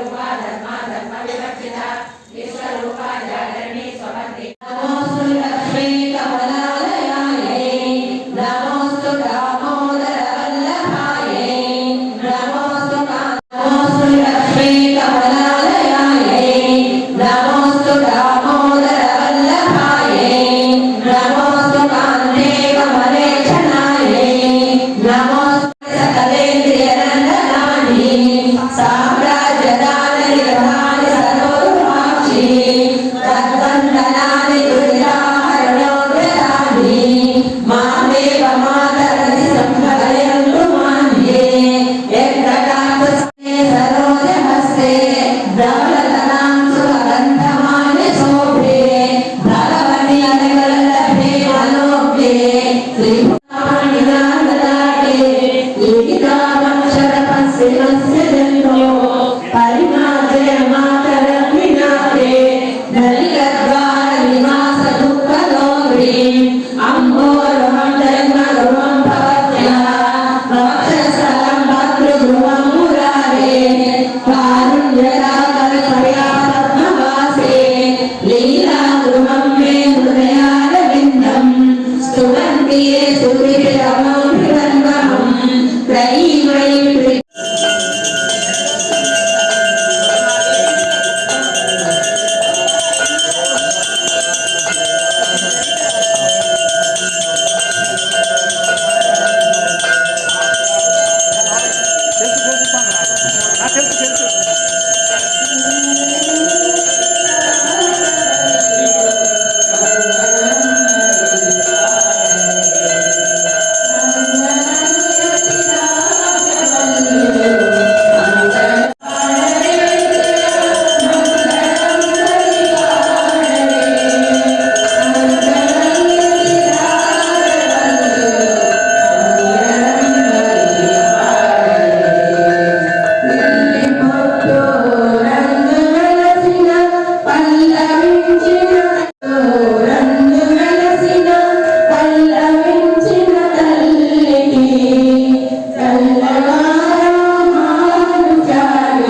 ధర్మ ధర్మ ధర్మ వివక్షిత విశ్వరూపా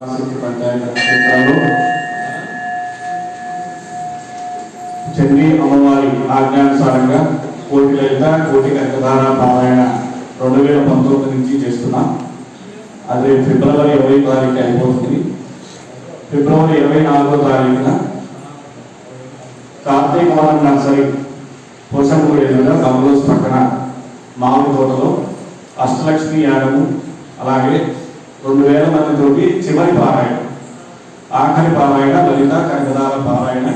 క్షేత్రంలో చండీ అమ్మవారి ఆజ్ఞానుసారంగా కోటి లలిత కోటి కనకధార పారాయణ రెండు వేల పంతొమ్మిది నుంచి చేస్తున్నాం. అది ఫిబ్రవరి ఇరవై తారీఖు అయిపోతుంది. ఫిబ్రవరి ఇరవై నాలుగో తారీఖున కార్తీక వనం నర్సరీ పోషంపూడి ఎదురుగా కమలోస్ పక్కన మామిడి తోటలో అష్టలక్ష్మి యాగము అలాగే రెండు వేల మందితోటి చివరి పారాయణ. ఆఖరి పారాయణ లలిత కనకదాల పారాయణ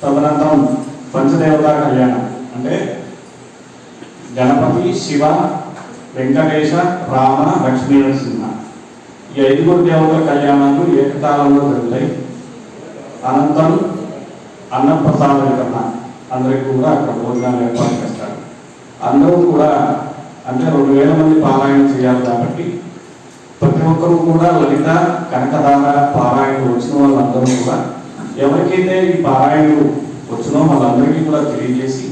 తదనంతరం పంచదేవతా కళ్యాణం. అంటే గణపతి శివ వెంకటేశ రామ లక్ష్మీ నరసింహ ఈ ఐదుగురు దేవతల కళ్యాణాలు ఏకకాలంలో జరుగుతాయి. అనంతరం అన్నప్రసాద వితరణ అందరికీ కూడా అక్కడ భోజనాలు ఏర్పాటు చేస్తారు. అందరూ కూడా అంటే రెండు వేల మంది పారాయణ చేయాలి కాబట్టి ఒక్కరూ కూడా లలిత కనకదార పారాయణులు వచ్చిన వాళ్ళందరూ కూడా ఎవరికైతే ఈ పారాయణులు వచ్చినో వాళ్ళందరికీ కూడా తెలియజేసి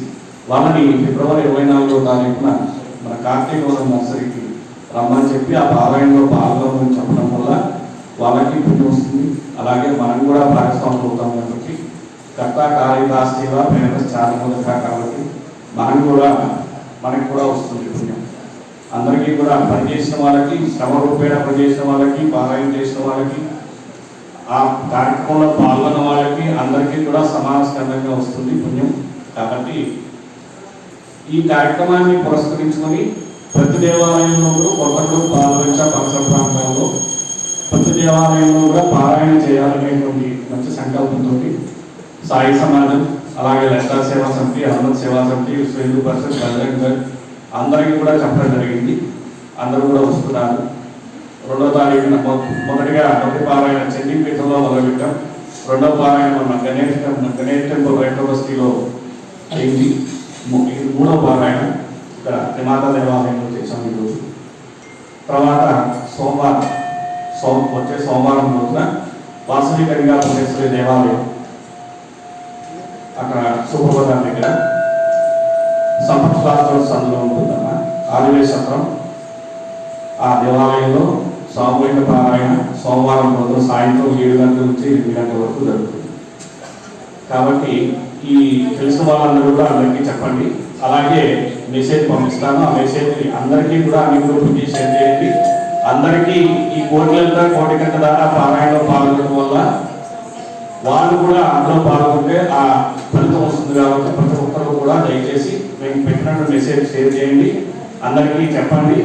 వాళ్ళని ఫిబ్రవరి ఇరవై నాలుగో తారీఖున మన కార్తీకవరం నర్సరీకి రమ్మని చెప్పి ఆ పారాయణలో పాల్గొనమని చెప్పడం వల్ల వాళ్ళకి పుణ్యం వస్తుంది. అలాగే మనం కూడా భాగస్వాములు అవుతాం కాబట్టి కర్త కాళిదాసేవ ఫేమస్ చాలా మంది కాబట్టి మనం కూడా మనకి కూడా వస్తుంది పుణ్యం. అందరికీ కూడా పనిచేసిన వాళ్ళకి శ్రమ రూపేణ పనిచేసిన వాళ్ళకి పారాయణ చేసిన వాళ్ళకి ఆ కార్యక్రమంలో పాల్గొన్న వాళ్ళకి అందరికీ కూడా సమానస్కందంగా వస్తుంది పుణ్యం. కాబట్టి ఈ కార్యక్రమాన్ని పురస్కరించుకొని ప్రతి దేవాలయంలో కూడా కొత్తగూడెం పాల్గొంచ పరిసర ప్రాంతాల్లో. ప్రతి దేవాలయంలో కూడా పారాయణ చేయాలనేటువంటి మంచి సంకల్పంతో సాయి సమాజం అలాగే లలితా సేవా సమితి హనుమత్ సేవా సమితి విశ్వ హిందూ పరిషత్ బజరంగ్ అందరికీ కూడా చెప్పడం జరిగింది. అందరూ కూడా వస్తున్నారు. రెండో తారీఖున మొదటిగా మొదటి పారాయణ చండీపీఠంలో మొదలుపెట్టాం. రెండవ పారాయణ మన గణేష్ టెంపుల్ గణేష్ టెంపుల్ రైతు బస్తీలో అయింది. మూడవ పారాయణ. ఇక్కడ త్రిమాత దేవాలయంలో చేశాం ఈరోజు. తర్వాత సోమవారం సోమ వచ్చే సోమవారం రోజున వాసవి కన్యా పుణ్యేశ్వరి దేవాలయం. అక్కడ సుప్రభాతం దగ్గర సంపత్ సందులో ఉంటుందన్న ఆదివే సత్రం. ఆ దేవాలయంలో సామూహిక పారాయణ సోమవారం రోజు సాయంత్రం ఏడు గంటల నుంచి ఎనిమిది గంటల వరకు జరుగుతుంది. కాబట్టి ఈ తెలిసిన వాళ్ళందరూ కూడా అందరికీ చెప్పండి. అలాగే మెసేజ్ పంపిస్తాను. ఆ మెసేజ్ని అందరికీ కూడా అన్ని గ్రూపులకి షేర్ చేయండి. అందరికీ ఈ కోటిలంతా కోటి గంట ద్వారా పారాయణలో పాల్గొనడం వల్ల వాళ్ళు కూడా అందులో పాల్గొంటే ఆ ఫలితం వస్తుంది కాబట్టి ప్రతి ఒక్కరు కూడా దయచేసి మేము పెట్టినట్టు మెసేజ్ షేర్ చేయండి. అందరికీ చెప్పండి.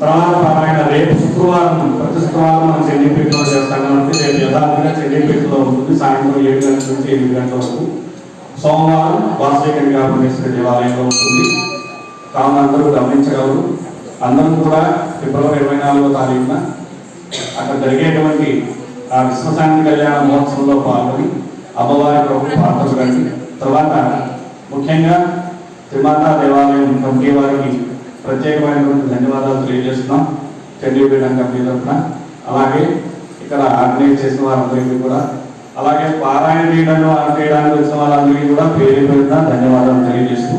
తర్వాత పారాయణ రేపు శుక్రవారం ప్రతి శుక్రవారం మనం చెల్లిపేటలో చేస్తాం కాబట్టి రేపు యథార్థంగా చెల్లిపేటలో ఉంటుంది. సాయంత్రం ఏడు గంటల నుంచి ఎనిమిది గంటల వరకు. సోమవారం వాసవికరి కాపుణేశ్వరి దేవాలయంలో ఉంటుంది. కావున అందరూ గమనించగలరు. అందరూ కూడా ఫిబ్రవరి ఇరవై నాలుగో తారీఖున అక్కడ జరిగేటువంటి ఆ విశ్వశాంతి కళ్యాణ మహోత్సవంలో పాల్గొని అమ్మవారి ప్రభు పాత్ర తర్వాత ముఖ్యంగా త్రిమాతా దేవాలయం కమిటీ వారికి ప్రత్యేకమైనటువంటి ధన్యవాదాలు తెలియజేస్తున్నాం. చండీపీఠం కమిటీ తరఫున. అలాగే ఇక్కడ ఆర్గనైజ్ చేసిన వారందరికీ కూడా. అలాగే పారాయణ చేయడానికి చేయడానికి వచ్చిన వాళ్ళందరికీ కూడా పేరు పేరున ధన్యవాదాలు తెలియజేస్తూ